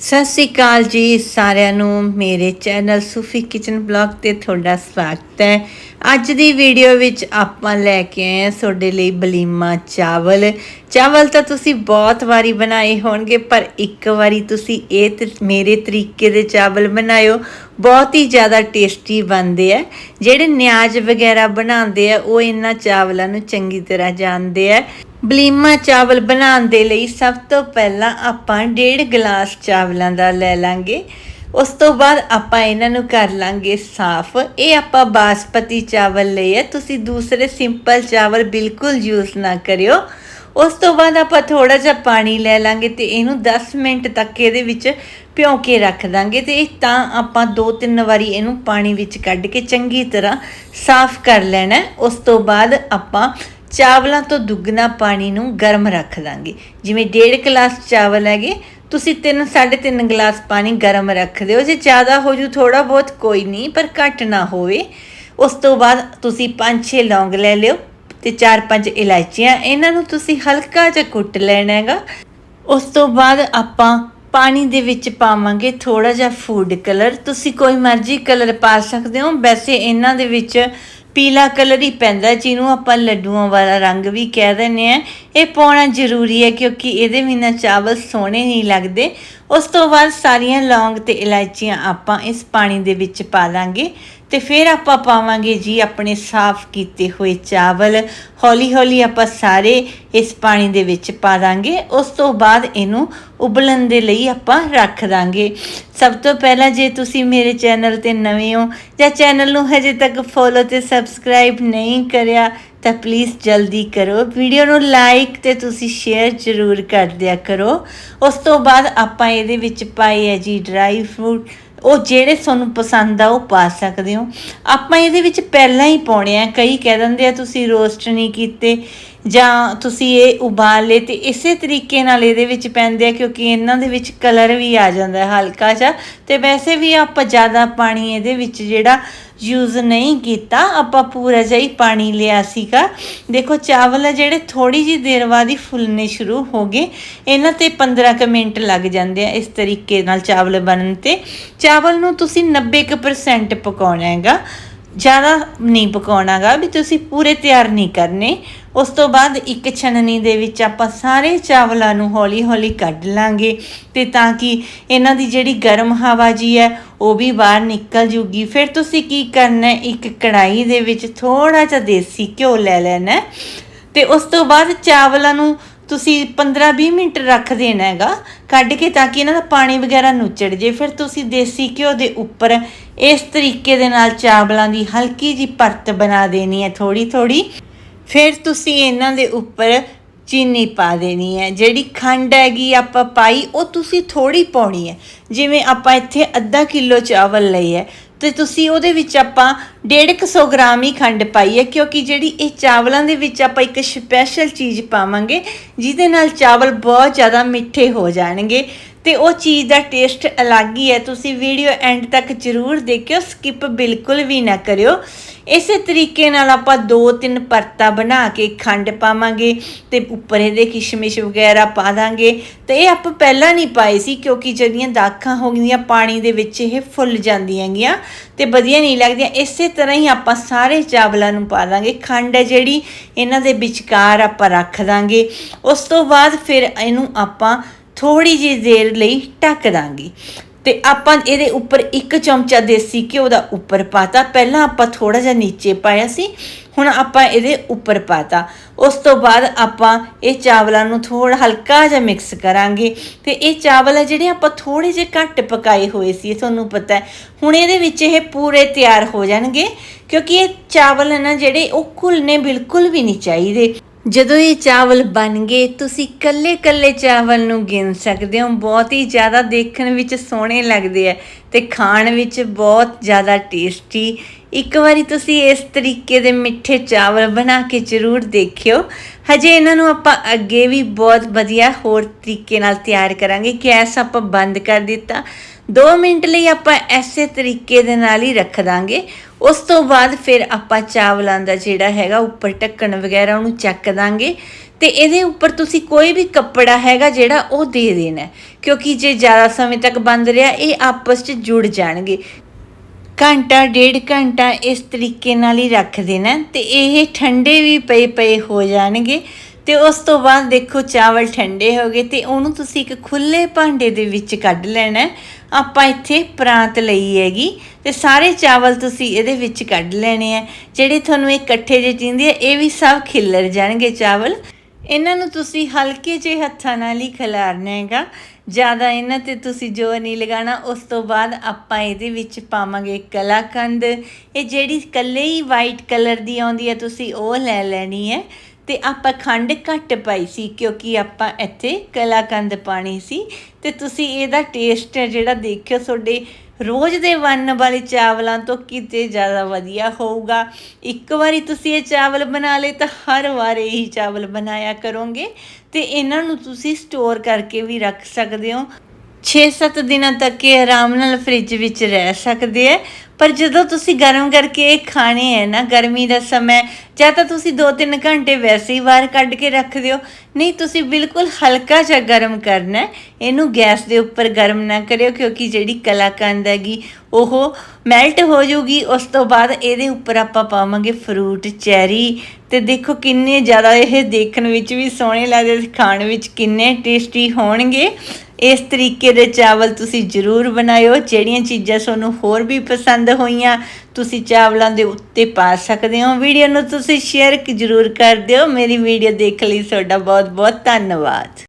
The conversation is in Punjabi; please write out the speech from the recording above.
ਸਤਿ ਸ੍ਰੀ ਅਕਾਲ ਜੀ ਸਾਰਿਆਂ ਨੂੰ। ਮੇਰੇ ਚੈਨਲ ਸੂਫੀ ਕਿਚਨ ਬਲੌਗ ਤੇ ਤੁਹਾਡਾ ਸਵਾਗਤ ਹੈ। ਅੱਜ ਦੀ ਵੀਡੀਓ ਵਿੱਚ ਆਪਾਂ ਲੈ ਕੇ ਆਏ ਹਾਂ ਤੁਹਾਡੇ ਲਈ ਬਲੀਮਾ ਚਾਵਲ। ਚਾਵਲ ਤਾਂ ਤੁਸੀਂ ਬਹੁਤ ਵਾਰੀ ਬਣਾਏ ਹੋਣਗੇ, ਪਰ ਇੱਕ ਵਾਰੀ ਤੁਸੀਂ ਇਹ ਤਰ- ਮੇਰੇ ਤਰੀਕੇ ਦੇ ਚਾਵਲ ਬਣਾਇਓ। ਬਹੁਤ ਹੀ ਜ਼ਿਆਦਾ ਟੇਸਟੀ ਬਣਦੇ ਆ। ਜਿਹੜੇ ਨਿਆਜ਼ ਵਗੈਰਾ ਬਣਾਉਂਦੇ ਆ, ਉਹ ਇਹਨਾਂ ਚਾਵਲਾਂ ਨੂੰ ਚੰਗੀ ਤਰ੍ਹਾਂ ਜਾਣਦੇ ਆ। ਬਲੀਮਾ ਚਾਵਲ ਬਣਾਉਣ ਦੇ ਲਈ ਸਭ ਤੋਂ ਪਹਿਲਾਂ ਆਪਾਂ ਡੇਢ ਗਲਾਸ ਚਾਵਲਾਂ ਦਾ ਲੈ ਲਾਂਗੇ। ਉਸ ਤੋਂ ਬਾਅਦ ਆਪਾਂ ਇਹਨਾਂ ਨੂੰ ਕਰ ਲਾਂਗੇ ਸਾਫ਼। ਇਹ ਆਪਾਂ ਬਾਸਪਤੀ ਚਾਵਲ ਲਏ ਆ। ਤੁਸੀਂ ਦੂਸਰੇ ਸਿੰਪਲ ਚਾਵਲ ਬਿਲਕੁਲ ਯੂਜ਼ ਨਾ ਕਰਿਓ। ਉਸ ਤੋਂ ਬਾਅਦ ਆਪਾਂ ਥੋੜਾ ਜਿਹਾ ਪਾਣੀ ਲੈ ਲਾਂਗੇ ਤੇ ਇਹਨੂੰ 10 ਮਿੰਟ ਤੱਕ ਇਹਦੇ ਵਿੱਚ ਭਿਉਂ ਕੇ ਰੱਖ ਦਾਂਗੇ ਤੇ ਇਹ ਤਾਂ ਆਪਾਂ ਦੋ ਤਿੰਨ ਵਾਰੀ ਇਹਨੂੰ ਪਾਣੀ ਵਿੱਚ ਕੱਢ ਕੇ ਚੰਗੀ ਤਰ੍ਹਾਂ ਸਾਫ਼ ਕਰ ਲੈਣਾ। ਉਸ ਤੋਂ ਬਾਅਦ ਆਪਾਂ ਚਾਵਲਾਂ ਤੋਂ ਦੁੱਗਣਾ ਪਾਣੀ ਨੂੰ ਗਰਮ ਰੱਖ ਦਾਂਗੇ ਜਿਵੇਂ ਡੇਢ ਗਲਾਸ ਚਾਵਲ ਹੈਗੇ, ਤੁਸੀਂ 3 3.5 ਗਲਾਸ ਪਾਣੀ ਗਰਮ ਰੱਖ ਦਿਓ। ਜੇ ਜ਼ਿਆਦਾ ਹੋ ਜੂ ਥੋੜਾ ਬਹੁਤ ਕੋਈ ਨਹੀਂ, ਪਰ ਘੱਟ ਨਾ ਹੋਵੇ। ਉਸ ਤੋਂ ਬਾਅਦ ਤੁਸੀਂ 5-6 ਲੌਂਗ ਲੈ ਲਿਓ ਤੇ 4-5 ਇਲਾਇਚੀਆਂ। ਇਹਨਾਂ ਨੂੰ ਤੁਸੀਂ ਹਲਕਾ ਜਿਹਾ ਕੁੱਟ ਲੈਣਾ ਹੈਗਾ। ਉਸ ਤੋਂ ਬਾਅਦ ਆਪਾਂ ਪਾਣੀ ਦੇ ਵਿੱਚ ਪਾਵਾਂਗੇ ਥੋੜਾ ਜਿਹਾ ਫੂਡ ਕਲਰ ਤੁਸੀਂ ਕੋਈ ਮਰਜ਼ੀ ਕਲਰ ਪਾ ਸਕਦੇ ਹੋ। ਵੈਸੇ ਇਹਨਾਂ ਦੇ ਵਿੱਚ ਪੀਲਾ ਕਲਰ ਹੀ ਪੈਂਦਾ ਜਿਹਨੂੰ ਆਪਾਂ ਲੱਡੂਆਂ ਵਾਲਾ ਰੰਗ ਵੀ ਕਹਿ ਦਿੰਦੇ ਆ ਇਹ ਪਾਉਣਾ ਜ਼ਰੂਰੀ ਹੈ ਕਿਉਂਕਿ ਇਹਦੇ ਬਿਨਾਂ ਚਾਵਲ ਸੋਹਣੇ ਨਹੀਂ ਲੱਗਦੇ। ਉਸ ਤੋਂ ਬਾਅਦ ਸਾਰੀਆਂ ਲੌਂਗ ਤੇ ਇਲਾਇਚੀਆਂ ਆਪਾਂ ਇਸ ਪਾਣੀ ਦੇ ਵਿੱਚ ਪਾ ਦਾਂਗੇ ਤੇ ਫਿਰ ਆਪਾਂ ਪਾਵਾਂਗੇ ਜੀ ਆਪਣੇ ਸਾਫ਼ ਕੀਤੇ ਹੋਏ ਚਾਵਲ। ਹੌਲੀ ਹੌਲੀ ਆਪਾਂ ਸਾਰੇ ਇਸ ਪਾਣੀ ਦੇ ਵਿੱਚ ਪਾ ਦਾਂਗੇ ਉਸ ਤੋਂ ਬਾਅਦ ਇਹਨੂੰ ਉਬਲਣ ਦੇ ਲਈ ਆਪਾਂ ਰੱਖ ਦਾਂਗੇ। ਸਭ ਤੋਂ ਪਹਿਲਾਂ ਜੇ ਤੁਸੀਂ ਮੇਰੇ ਚੈਨਲ ਤੇ ਨਵੇਂ ਹੋ ਜਾਂ ਚੈਨਲ ਨੂੰ ਹਜੇ ਤੱਕ ਫੋਲੋ ਤੇ ਸਬਸਕ੍ਰਾਈਬ ਨਹੀਂ ਕਰਿਆ ਤਾਂ ਪਲੀਜ਼ ਜਲਦੀ ਕਰੋ। ਵੀਡੀਓ ਨੂੰ ਲਾਈਕ ਤੇ ਤੁਸੀਂ ਸ਼ੇਅਰ ਜ਼ਰੂਰ ਕਰ ਦਿਆ ਕਰੋ। ਉਸ ਤੋਂ ਬਾਅਦ ਆਪਾਂ ਇਹਦੇ ਵਿੱਚ ਪਾਏ ਹੈ ਜੀ ਡਰਾਈ ਫਰੂਟ ਉਹ ਜਿਹੜੇ ਤੁਹਾਨੂੰ ਪਸੰਦ ਆ, ਉਹ ਪਾ ਸਕਦੇ ਹੋ। ਆਪਾਂ ਇਹਦੇ ਵਿੱਚ ਪਹਿਲਾਂ ਹੀ ਪਾਉਣੇ ਆ। ਕਈ ਕਹਿ ਦਿੰਦੇ ਆ, ਤੁਸੀਂ ਰੋਸਟ ਨਹੀਂ ਕੀਤੇ। ਜਾਂ ਤੁਸੀਂ ਇਹ ਉਬਾਲ ਲਏ ਤੇ ਇਸੇ ਤਰੀਕੇ ਨਾਲ ਇਹਦੇ ਵਿੱਚ ਪੈਂਦੇ ਆ, ਕਿਉਂਕਿ ਇਹਨਾਂ ਦੇ ਵਿੱਚ ਕਲਰ ਵੀ ਆ ਜਾਂਦਾ ਹੈ ਹਲਕਾ ਜਿਹਾ। ਤੇ ਵੈਸੇ ਵੀ ਆਪਾਂ ਜ਼ਿਆਦਾ ਪਾਣੀ ਇਹਦੇ ਵਿੱਚ ਜਿਹੜਾ ਯੂਜ਼ ਨਹੀਂ ਕੀਤਾ, ਆਪਾਂ ਪੂਰਾ ਜਿਹਾ ਹੀ ਪਾਣੀ ਲਿਆ ਸੀਗਾ। ਦੇਖੋ, ਚਾਵਲ ਆ ਜਿਹੜੇ ਥੋੜੀ ਜਿਹੀ ਦੇਰ ਬਾਅਦ ਹੀ ਫੁੱਲਣੇ ਸ਼ੁਰੂ ਹੋ ਗਏ। ਇਹਨਾਂ ਤੇ 15 ਕੁ ਮਿੰਟ ਲੱਗ ਜਾਂਦੇ ਆ ਇਸ ਤਰੀਕੇ ਨਾਲ ਚਾਵਲ ਬਣਨ ਤੇ। ਚਾਵਲ ਨੂੰ ਤੁਸੀਂ 90% ਪਕਾਉਣਾ ਹੈਗਾ। ਜ਼ਿਆਦਾ ਨਹੀਂ ਪਕਾਉਣਾਗਾ ਵੀ ਤੁਸੀਂ ਪੂਰੇ ਤਿਆਰ ਨਹੀਂ ਕਰਨੇ। ਉਸ ਤੋਂ ਬਾਅਦ ਇੱਕ ਛਣਨੀ ਦੇ ਵਿੱਚ ਆਪਾਂ ਸਾਰੇ ਚਾਵਲਾਂ ਨੂੰ ਹੌਲੀ-ਹੌਲੀ ਕੱਢ ਲਾਂਗੇ ਤੇ ਤਾਂ ਕਿ ਇਹਨਾਂ ਦੀ ਜਿਹੜੀ ਗਰਮ ਹਵਾ ਜੀ ਹੈ, ਉਹ ਵੀ ਬਾਹਰ ਨਿਕਲ ਜੂਗੀ। ਫਿਰ ਤੁਸੀਂ ਕੀ ਕਰਨਾ ਇੱਕ ਕੜਾਈ ਦੇ ਵਿੱਚ ਥੋੜਾ ਜਿਹਾ ਦੇਸੀ ਘਿਓ ਲੈ ਲੈਣਾ ਹੈ ਤੇ ਉਸ ਤੋਂ ਬਾਅਦ ਚਾਵਲਾਂ ਨੂੰ ਤੁਸੀਂ 15-20 ਮਿੰਟ ਰੱਖ ਦੇਣਾ ਹੈਗਾ, ਕੱਢ ਕੇ ਤਾਂ ਕਿ ਇਹਨਾਂ ਦਾ ਪਾਣੀ ਵਗੈਰਾ ਨੁੱਚੜ ਜੇ। ਫਿਰ ਤੁਸੀਂ ਦੇਸੀ ਘਿਓ ਦੇ ਉੱਪਰ ਇਸ ਤਰੀਕੇ ਦੇ ਨਾਲ ਚਾਵਲਾਂ ਦੀ ਹਲਕੀ ਜੀ ਪਰਤ ਬਣਾ ਦੇਣੀ ਹੈ ਥੋੜੀ ਥੋੜੀ ਫਿਰ ਤੁਸੀਂ ਇਹਨਾਂ ਦੇ ਉੱਪਰ ਚੀਨੀ ਪਾ ਦੇਣੀ ਹੈ। ਜਿਹੜੀ ਖੰਡ ਹੈਗੀ ਆਪਾਂ ਪਾਈ, ਉਹ ਤੁਸੀਂ ਥੋੜੀ ਪਾਉਣੀ ਹੈ। ਜਿਵੇਂ ਆਪਾਂ ਇੱਥੇ ਅੱਧਾ ਕਿਲੋ ਚਾਵਲ ਲਈ ਹੈ, ਤੇ ਤੁਸੀਂ ਉਹਦੇ ਵਿੱਚ ਆਪਾਂ 150 ਗ੍ਰਾਮ ਹੀ ਖੰਡ ਪਾਈ ਹੈ, ਕਿਉਂਕਿ ਜਿਹੜੀ ਇਹ ਚਾਵਲਾਂ ਦੇ ਵਿੱਚ ਆਪਾਂ ਇੱਕ ਸਪੈਸ਼ਲ ਚੀਜ਼ ਪਾਵਾਂਗੇ, ਜਿਹਦੇ ਨਾਲ ਚਾਵਲ ਬਹੁਤ ਜ਼ਿਆਦਾ ਮਿੱਠੇ ਹੋ ਜਾਣਗੇ। ਤੇ ਉਹ ਚੀਜ਼ ਦਾ ਟੇਸਟ ਅਲੱਗ ਹੀ ਹੈ। ਤੁਸੀਂ ਵੀਡੀਓ ਐਂਡ ਤੱਕ ਜ਼ਰੂਰ ਦੇਖਿਓ ਸਕਿਪ ਬਿਲਕੁਲ ਵੀ ਨਾ ਕਰਿਓ। ਇਸੇ ਤਰੀਕੇ ਨਾਲ ਆਪਾਂ ਦੋ ਤਿੰਨ ਪਰਤਾ ਬਣਾ ਕੇ ਖੰਡ ਪਾਵਾਂਗੇ ਤੇ ਉੱਪਰ ਇਹਦੇ ਕਿਸ਼ਮਿਸ਼ ਵਗੈਰਾ ਪਾ ਦਾਂਗੇ। ਤੇ ਇਹ ਆਪਾਂ ਪਹਿਲਾਂ ਨਹੀਂ ਪਾਏ ਸੀ, ਕਿਉਂਕਿ ਜਿਹੜੀਆਂ ਦਾਖਾਂ ਹੋ ਗਈਆਂ ਪਾਣੀ ਦੇ ਵਿੱਚ ਇਹ ਫੁੱਲ ਜਾਂਦੀਆਂ ਗੀਆਂ ਤੇ ਵਧੀਆ ਨਹੀਂ ਲੱਗਦੀਆਂ। ਇਸੇ ਤਰ੍ਹਾਂ ਹੀ ਆਪਾਂ ਸਾਰੇ ਚਾਵਲਾਂ ਨੂੰ ਪਾ ਦਾਂਗੇ। ਖੰਡ ਹੈ ਜਿਹੜੀ, ਇਹਨਾਂ ਦੇ ਵਿਚਕਾਰ ਆਪਾਂ ਰੱਖ ਦਾਂਗੇ। ਉਸ ਤੋਂ ਬਾਅਦ ਫਿਰ ਇਹਨੂੰ ਆਪਾਂ ਥੋੜੀ ਜਿਹੀ ਦੇਰ ਲਈ ਢੱਕ ਦਾਂਗੇ। ਤੇ ਆਪਾਂ ਇਹਦੇ ਉੱਪਰ ਇੱਕ ਚਮਚਾ ਦੇਸੀ ਘਿਓ ਦਾ ਉੱਪਰ ਪਾਤਾ। ਪਹਿਲਾਂ ਆਪਾਂ ਥੋੜਾ ਜਿਹਾ ਨੀਚੇ ਪਾਇਆ ਸੀ, ਹੁਣ ਆਪਾਂ ਇਹਦੇ ਉੱਪਰ ਪਾਤਾ। ਉਸ ਤੋਂ ਬਾਅਦ ਆਪਾਂ ਇਹ ਚਾਵਲਾਂ ਨੂੰ ਥੋੜਾ ਹਲਕਾ ਜਿਹਾ ਮਿਕਸ ਕਰਾਂਗੇ। ਤੇ ਇਹ ਚਾਵਲ ਆ ਜਿਹੜੇ ਆਪਾਂ ਥੋੜੇ ਜਿਹੇ ਘੱਟ ਪਕਾਏ ਹੋਏ ਸੀ ਤੁਹਾਨੂੰ ਪਤਾ ਹੈ। ਹੁਣ ਇਹਦੇ ਵਿੱਚ ਇਹ ਪੂਰੇ ਤਿਆਰ ਹੋ ਜਾਣਗੇ, ਕਿਉਂਕਿ ਇਹ ਚਾਵਲ ਹੈ ਨਾ ਜਿਹੜੇ ਉਹ ਘੁਲਨੇ ਬਿਲਕੁਲ ਵੀ ਨਹੀਂ ਚਾਹੀਦੇ। ਜਦੋਂ ਇਹ ਚਾਵਲ ਬਣ ਗਏ, ਤੁਸੀਂ ਕੱਲੇ-ਕੱਲੇ ਚਾਵਲ ਨੂੰ ਗਿਣ ਸਕਦੇ ਹੋ। ਬਹੁਤ ਹੀ ਜ਼ਿਆਦਾ ਦੇਖਣ ਵਿੱਚ ਸੋਹਣੇ ਲੱਗਦੇ ਆ ਤੇ ਖਾਣ ਵਿੱਚ ਬਹੁਤ ਜ਼ਿਆਦਾ ਟੇਸਟੀ। ਇੱਕ ਵਾਰੀ ਤੁਸੀਂ ਇਸ ਤਰੀਕੇ ਦੇ ਮਿੱਠੇ ਚਾਵਲ ਬਣਾ ਕੇ ਜ਼ਰੂਰ ਦੇਖਿਓ। ਹਜੇ ਇਹਨਾਂ ਨੂੰ ਆਪਾਂ ਅੱਗੇ ਵੀ ਬਹੁਤ ਵਧੀਆ ਹੋਰ ਤਰੀਕੇ ਨਾਲ ਤਿਆਰ ਕਰਾਂਗੇ ਗੈਸ ਆਪਾਂ ਬੰਦ ਕਰ ਦਿੱਤਾ। 2 ਮਿੰਟ ਲਈ ਆਪਾਂ ਐਸੇ ਤਰੀਕੇ ਦੇ ਨਾਲ ਹੀ ਰੱਖ ਦਾਂਗੇ। ਉਸ ਤੋਂ ਬਾਅਦ ਫਿਰ ਆਪਾਂ ਚਾਵਲਾਂ ਦਾ ਜਿਹੜਾ ਹੈਗਾ ਉੱਪਰ ਢੱਕਣ ਵਗੈਰਾ ਉਹਨੂੰ ਚੱਕ ਦਾਂਗੇ। ਤੇ ਇਹਦੇ ਉੱਪਰ ਤੁਸੀਂ ਕੋਈ ਵੀ ਕੱਪੜਾ ਹੈਗਾ ਜਿਹੜਾ ਉਹ ਦੇ ਦੇਣਾ ਕਿਉਂਕਿ ਜੇ ਜ਼ਿਆਦਾ ਸਮੇਂ ਤੱਕ ਬੰਦ ਰਿਹਾ, ਇਹ ਆਪਸ 'ਚ ਜੁੜ ਜਾਣਗੇ। ਘੰਟਾ, ਡੇਢ ਘੰਟਾ ਇਸ ਤਰੀਕੇ ਨਾਲ ਹੀ ਰੱਖ ਦੇਣਾ ਹੈ ਤੇ ਇਹ ਠੰਡੇ ਵੀ ਪਏ ਪਏ ਹੋ ਜਾਣਗੇ। ਤੇ ਉਸ ਤੋਂ ਬਾਅਦ ਦੇਖੋ ਚਾਵਲ ਠੰਡੇ ਹੋ ਗਏ ਤੇ ਉਹਨੂੰ ਤੁਸੀਂ ਇੱਕ ਖੁੱਲੇ ਭਾਂਡੇ ਦੇ ਵਿੱਚ ਕੱਢ ਲੈਣਾ ਆਪਾਂ ਇੱਥੇ ਪ੍ਰਾਂਤ ਲਈ ਹੈਗੀ ਤੇ ਸਾਰੇ ਚਾਵਲ ਤੁਸੀਂ ਇਹਦੇ ਵਿੱਚ ਕੱਢ ਲੈਣੇ ਆ ਜਿਹੜੇ ਤੁਹਾਨੂੰ ਇਹ ਇਕੱਠੇ ਜੇ ਚਿੰਦੇ ਆ, ਇਹ ਵੀ ਸਭ ਖਿੱਲਰ ਜਾਣਗੇ ਚਾਵਲ। ਇਹਨਾਂ ਨੂੰ ਤੁਸੀਂ ਹਲਕੇ ਜਿਹੇ ਹੱਥਾਂ ਨਾਲ ਹੀ ਖਿਲਾਰਨਾ ਹੈਗਾ। ਜ਼ਿਆਦਾ ਇਹਨਾਂ ਤੇ ਤੁਸੀਂ ਜ਼ੋਰ ਨਹੀਂ ਲਗਾਉਣਾ। ਉਸ ਤੋਂ ਬਾਅਦ ਆਪਾਂ ਇਹਦੇ ਵਿੱਚ ਪਾਵਾਂਗੇ ਕਲਾਕੰਦ। ਇਹ ਜਿਹੜੀ ਇਕੱਲੇ ਹੀ ਵਾਈਟ ਕਲਰ ਦੀ ਆਉਂਦੀ ਹੈ, ਤੁਸੀਂ ਉਹ ਲੈ ਲੈਣੀ ਹੈ। ਤੇ ਆਪਾਂ ਖੰਡ ਘੱਟ ਪਾਈ ਸੀ ਕਿਉਂਕਿ ਆਪਾਂ ਇੱਥੇ ਕਲਾਕੰਦ ਪਾਣੀ ਸੀ ਤੇ ਤੁਸੀਂ ਇਹਦਾ ਟੇਸਟ ਹੈ ਜਿਹੜਾ ਦੇਖਿਓ ਤੁਹਾਡੇ ਰੋਜ਼ ਦੇ ਵੰਨ ਵਾਲੇ ਚਾਵਲਾਂ ਤੋਂ ਕਿਤੇ ਜ਼ਿਆਦਾ ਵਧੀਆ ਹੋਊਗਾ। ਇੱਕ ਵਾਰੀ ਤੁਸੀਂ ਇਹ ਚਾਵਲ ਬਣਾ ਲਏ ਤਾਂ ਹਰ ਵਾਰ ਇਹੀ ਚਾਵਲ ਬਣਾਇਆ ਕਰੋਗੇ ਤੇ ਇਹਨਾਂ ਨੂੰ ਤੁਸੀਂ ਸਟੋਰ ਕਰਕੇ ਵੀ ਰੱਖ ਸਕਦੇ ਹੋ। 6-7 ਦਿਨਾਂ ਤੱਕ ਇਹ ਆਰਾਮ ਨਾਲ ਫ੍ਰਿਜ ਵਿੱਚ ਰਹਿ ਸਕਦੇ ਆ ਪਰ ਜਦੋਂ ਤੁਸੀਂ ਗਰਮ ਕਰਕੇ ਇਹ ਖਾਣੇ ਹੈ ਨਾ, ਗਰਮੀ ਦਾ ਸਮਾਂ, ਜਾਂ ਤਾਂ ਤੁਸੀਂ 2-3 ਘੰਟੇ ਵੈਸੇ ਹੀ ਬਾਹਰ ਕੱਢ ਕੇ ਰੱਖ ਦਿਓ। ਨਹੀਂ, ਤੁਸੀਂ ਬਿਲਕੁਲ ਹਲਕਾ ਜਿਹਾ ਗਰਮ ਕਰਨਾ ਹੈ। ਇਹਨੂੰ ਗੈਸ ਦੇ ਉੱਪਰ ਗਰਮ ਨਾ ਕਰਿਓ, ਕਿਉਂਕਿ ਜਿਹੜੀ ਕਲਾਕੰਦ ਹੈਗੀ, ਉਹ ਮੈਲਟ ਹੋ ਜਾਊਗੀ। ਉਸ ਤੋਂ ਬਾਅਦ ਇਹਦੇ ਉੱਪਰ ਆਪਾਂ ਪਾਵਾਂਗੇ ਫਰੂਟ, ਚੈਰੀ। ਤੇ ਦੇਖੋ ਕਿੰਨੇ ਜ਼ਿਆਦਾ ਇਹ ਦੇਖਣ ਵਿੱਚ ਵੀ ਸੋਹਣੇ ਲੱਗਦੇ ਖਾਣ ਵਿੱਚ ਕਿੰਨੇ ਟੇਸਟੀ ਹੋਣਗੇ। ਇਸ ਤਰੀਕੇ ਦੇ ਚਾਵਲ ਤੁਸੀਂ ਜ਼ਰੂਰ ਬਣਾਇਓ, ਜਿਹੜੀਆਂ ਚੀਜ਼ਾਂ ਤੁਹਾਨੂੰ ਹੋਰ ਵੀ ਪਸੰਦ ਹੋਈਆਂ, ਤੁਸੀਂ ਚਾਵਲਾਂ ਦੇ ਉੱਤੇ ਪਾ ਸਕਦੇ ਹੋ। ਵੀਡੀਓ ਨੂੰ ਤੁਸੀਂ ਸ਼ੇਅਰ ਜ਼ਰੂਰ ਕਰ ਦਿਓ। ਮੇਰੀ ਵੀਡੀਓ ਦੇਖ ਲਈ, ਤੁਹਾਡਾ ਬਹੁਤ ਬਹੁਤ ਧੰਨਵਾਦ।